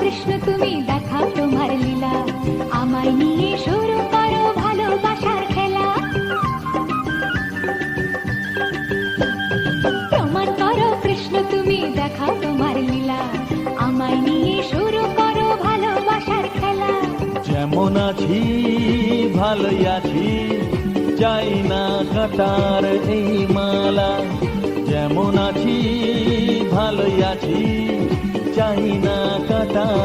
কৃষ্ণ, তুমি দেখাও তোমার লীলা। আমায় নিয়ে শুরু করো ভালোবাসার খেলা। প্রমাণ করো কৃষ্ণ, তুমি দেখাও তোমার লীলা। আমায় নিয়ে শুরু করো ভালোবাসার খেলা। যেমন আছি, ভালোই আছি চাই না কাটার এই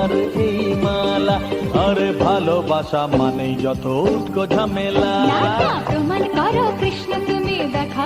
কাটার এই মালা। আরে ভালোবাসা মানে যত উৎকো ঝামেলা। প্রমাণ করো কৃষ্ণ তুমি দেখাও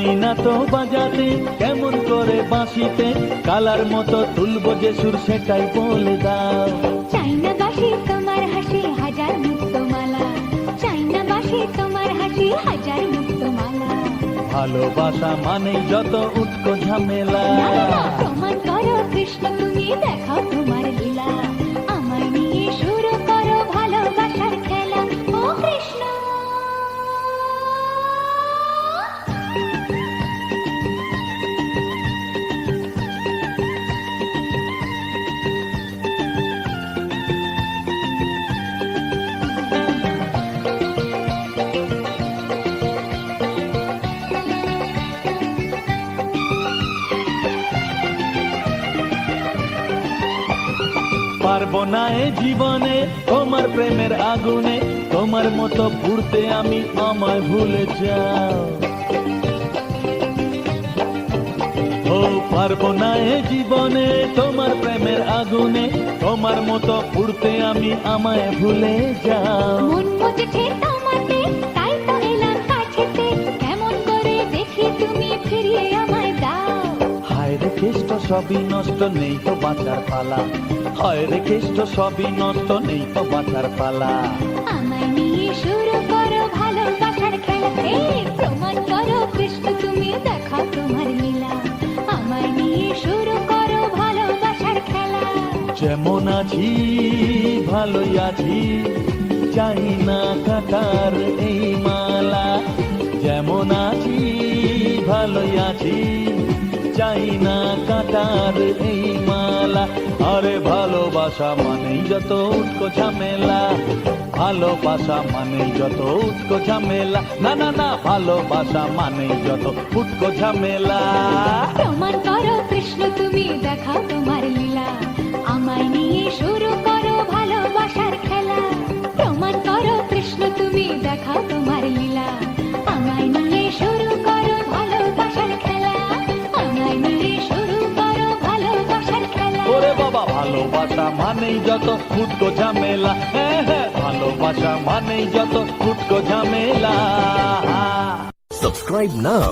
জানি না তো বাজাতে কেমন করে বাঁশিতে? কালার মতো তুলবো যে সুর সেটাই বলে দাও। চাই না বাঁশি তোমার হাসি হাজার মুক্তমালা। চাই না বাঁশি তোমার হাসি হাজার মুক্তমালা। ভালোবাসা মানে যত উৎকো ঝামেলা। প্রমাণ করো কৃষ্ণ তুমি দেখাও পারব না এ জীবনে। তোমার প্রেমের আগুনে, তোমার মতো পুড়তে আমি আমায় ভুলে যাও। ও, পারব না এ জীবনে, তোমার প্রেমের আগুনে, তোমার মতো পুড়তে আমি আমায় ভুলে যাও। মন সবই নষ্ট নেই তো বাঁচার পালা। হায় রে কেষ্ট সবই নষ্ট নেই তো বাঁচার পালা। আমায় নিয়ে শুরু করো ভালোবাসার খেলা। প্রমাণ করো কৃষ্ণ তুমি দেখাও তোমার লীলা আমায় নিয়ে শুরু করো ভালোবাসার খেলা। যেমন আছি ভালোই আছি চাই না কাটার এই মালা। যেমন আছি ভালোই আছি চাই না কাটার এই মালা। আরে ভালোবাসা মানেই যত উঠকো ঝামেলা। ভালোবাসা মানে যত উঠকো ঝামেলা। না না না, ভালোবাসা মানে যত উঠকো ঝামেলা। প্রমাণ করো কৃষ্ণ, তুমি দেখা তোমার লীলা। আমায় নিয়ে শুরু মানেই যত ফুটকো ঝামেলা হ্যাঁ হ্যাঁ ভালোবাসা মানেই যত ফুটকো ঝামেলা। Subscribe now